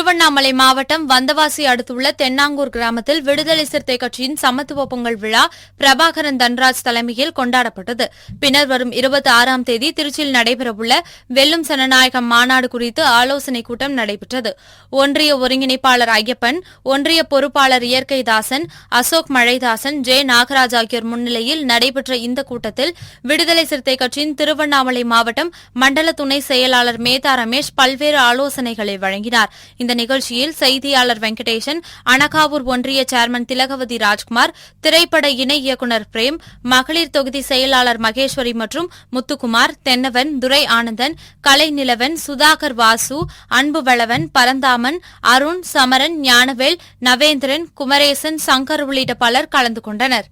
திருவண்ணாமலை மாவட்டம் வந்தவாசி அடுத்துள்ள தென்னாங்கூர் கிராமத்தில் விடுதலை சிறுத்தை கட்சியின் சமத்துவ பொங்கல் விழா பிரபாகரன் தன்ராஜ் தலைமையில் கொண்டாடப்பட்டது. பின்னர் வரும் இருபத்தி ஆறாம் தேதி திருச்சியில் நடைபெறவுள்ள வெல்லும் சனநாயகம் மாநாடு குறித்து ஆலோசனைக் கூட்டம் நடைபெற்றது. ஒன்றிய ஒருங்கிணைப்பாளர் ஐயப்பன் ஒன்றிய பொறுப்பாளர் இயற்கை தாசன் அசோக் மழைதாசன் ஜே நாகராஜ் ஆகியோர் முன்னிலையில் நடைபெற்ற இந்த கூட்டத்தில் விடுதலை சிறுத்தை கட்சியின் திருவண்ணாமலை மாவட்டம் மண்டல துணை செயலாளர் மேதா ரமேஷ் பல்வேறு ஆலோசனைகளை வழங்கினார். இந்த நிகழ்ச்சியில் செய்தியாளர் வெங்கடேசன் அனகாவூர் ஒன்றிய சேர்மன் திலகவதி ராஜ்குமார் திரைப்பட இணை இயக்குநர் பிரேம் மகளிர் தொகுதி செயலாளர் மகேஸ்வரி மற்றும் முத்துக்குமார் தென்னவன் துரை ஆனந்தன் கலைநிலவன் சுதாகர் வாசு அன்பு வளவன் பரந்தாமன் அருண் சமரன் ஞானவேல் நவேந்திரன் குமரேசன் சங்கர் உள்ளிட்ட பலர் கலந்து கொண்டனர்.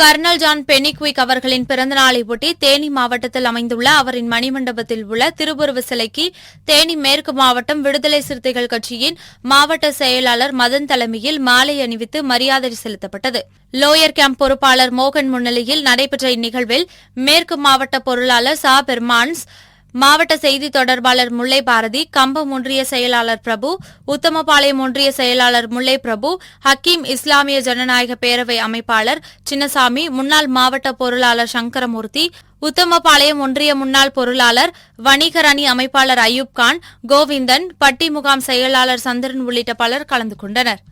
கர்னல் ஜான் பெனிக்விக் அவர்களின் பிறந்தநாளை ஒட்டி தேனி மாவட்டத்தில் அமைந்துள்ள அவரின் மணிமண்டபத்தில் உள்ள திருவுருவ சிலைக்கு தேனி மேற்கு மாவட்டம் விடுதலை சிறுத்தைகள் கட்சியின் மாவட்ட செயலாளர் மதன் தலைமையில் மாலை அணிவித்து மரியாதை செலுத்தப்பட்டது. லோயர் கேம்ப் பொறுப்பாளர் மோகன் முன்னிலையில் நடைபெற்ற இந்நிகழ்வில் மேற்கு மாவட்ட பொருளாளர் சா பெர்மான்ஸ் மாவட்ட செய்தி தொடர்பாளர் முல்லை பாரதி கம்பம் ஒன்றிய செயலாளர் பிரபு உத்தமபாளையம் ஒன்றிய செயலாளர் முல்லை பிரபு ஹக்கீம் இஸ்லாமிய ஜனநாயக பேரவை அமைப்பாளர் சின்னசாமி முன்னாள் மாவட்ட பொருளாளர் சங்கரமூர்த்தி உத்தமபாளையம் ஒன்றிய முன்னாள் பொருளாளர் வணிகர் அணி அமைப்பாளர் அய்யூப் கான் கோவிந்தன் பட்டி முகாம் செயலாளர் சந்திரன் உள்ளிட்ட பலர் கலந்து கொண்டனர்.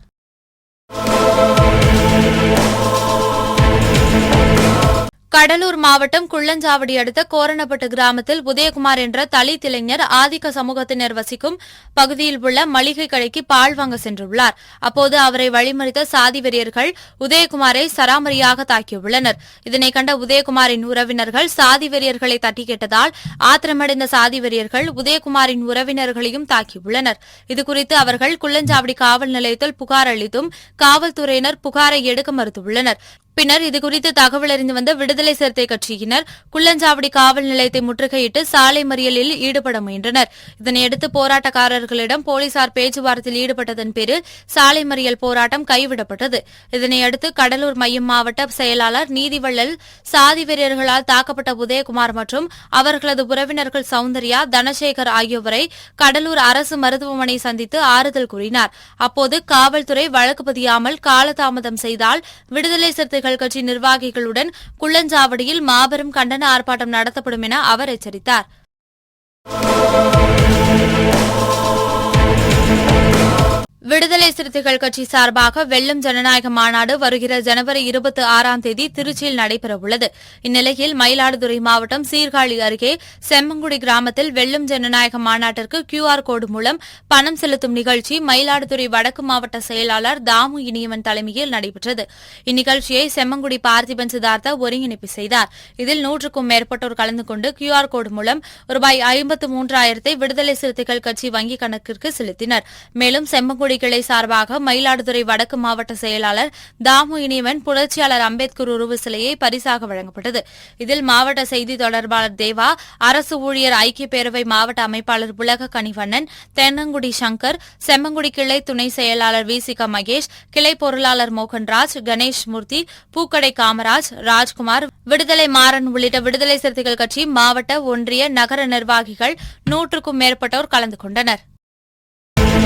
கடலூர் மாவட்டம் குள்ளஞ்சாவடி அடுத்த கோரணப்பட்டு கிராமத்தில் உதயகுமார் என்ற தலித் இளைஞர் ஆதிக்க சமூகத்தினர் வசிக்கும் பகுதியில் உள்ள மளிகை கடைக்கு பால் வாங்க சென்றுள்ளார். அப்போது அவரை வழிமறித்த சாதி வெறியர்கள் உதயகுமாரை சராமரியாக தாக்கியுள்ளனர். இதனை கண்ட உதயகுமாரின் உறவினர்கள் சாதி வெறியர்களை தட்டி கேட்டதால் ஆத்திரமடைந்த சாதி வெறியர்கள் உதயகுமாரின் உறவினர்களையும் தாக்கியுள்ளனர். இதுகுறித்து அவர்கள் குள்ளஞ்சாவடி காவல் நிலையத்தில் புகார் அளித்தும் காவல்துறையினர் புகாரை எடுக்க மறுத்துள்ளனர். பின்னர் இதுகுறித்து தகவல் அறிந்து வந்த விடுதலை சிறுத்தை கட்சியினர் குள்ளஞ்சாவடி காவல் நிலையத்தை முற்றுகையிட்டு சாலை மறியலில் ஈடுபட முயன்றனர். இதனையடுத்து போராட்டக்காரர்களிடம் போலீசார் பேச்சுவார்த்தையில் ஈடுபட்டதன் பேரில் சாலை மறியல் போராட்டம் கைவிடப்பட்டது. இதனையடுத்து கடலூர் மையம் மாவட்ட செயலாளர் நீதிவள்ளல் சாதி வீரர்களால் தாக்கப்பட்ட உதயகுமார் மற்றும் அவர்களது உறவினர்கள் சௌந்தர்யா தனசேகர் ஆகியோரை கடலூர் அரசு மருத்துவமனை சந்தித்து ஆறுதல் கூறினார். அப்போது காவல்துறை வழக்கு பதியாமல் காலதாமதம் செய்தால் விடுதலை சிறுத்தைகள் கட்சி நிர்வாகிகளுடன் குள்ளஞ்சாவடியில் மாபெரும் கண்டன ஆர்ப்பாட்டம் நடத்தப்படும் என அவர் எச்சரித்தார். விடுதலை சிறுத்தைகள் கட்சி சார்பாக வெள்ளம் ஜனநாயக மாநாடு வருகிற ஜனவரி இருபத்தி ஆறாம் தேதி திருச்சியில் நடைபெறவுள்ளது. இந்நிலையில் மயிலாடுதுறை மாவட்டம் சீர்காழி அருகே செம்மங்குடி கிராமத்தில் வெள்ளம் ஜனநாயக மாநாட்டிற்கு கியூஆர் கோடு மூலம் பணம் செலுத்தும் நிகழ்ச்சி மயிலாடுதுறை வடக்கு மாவட்ட செயலாளர் தாமு இனியவன் தலைமையில் நடைபெற்றது. இந்நிகழ்ச்சியை செம்மங்குடி பார்த்திபன் சித்தார்த்தா ஒருங்கிணைப்பு செய்தார். இதில் நூற்றுக்கும் மேற்பட்டோர் கலந்து கொண்டு கியூஆர் கோடு மூலம் ரூபாய் ஐம்பத்து மூன்றாயிரத்தை விடுதலை சிறுத்தைகள் கட்சி வங்கிக் கணக்கிற்கு செலுத்தினர். மேலும் செம்மங்குடி கிளை சார்பாக மயிலாடுதுறை வடக்கு மாவட்ட செயலாளர் தாமு இனிவன் புரட்சியாளர் அம்பேத்கர் உருவ சிலையை பரிசாக வழங்கப்பட்டது. இதில் மாவட்ட செய்தி தொடர்பாளர் தேவா அரசு ஊழியர் ஐக்கிய பேரவை மாவட்ட அமைப்பாளர் உலக கனிவண்ணன் தென்னங்குடி சங்கர் செம்மங்குடி கிளை துணை செயலாளர் விசிக மகேஷ் கிளை பொருளாளர் மோகன்ராஜ் கணேஷ் மூர்த்தி பூக்கடை காமராஜ் ராஜ்குமார் விடுதலை மாறன் உள்ளிட்ட விடுதலை சிறுத்தைகள் கட்சி மாவட்ட ஒன்றிய நகர நிர்வாகிகள் நூற்றுக்கும் மேற்பட்டோர் கலந்து கொண்டனர்.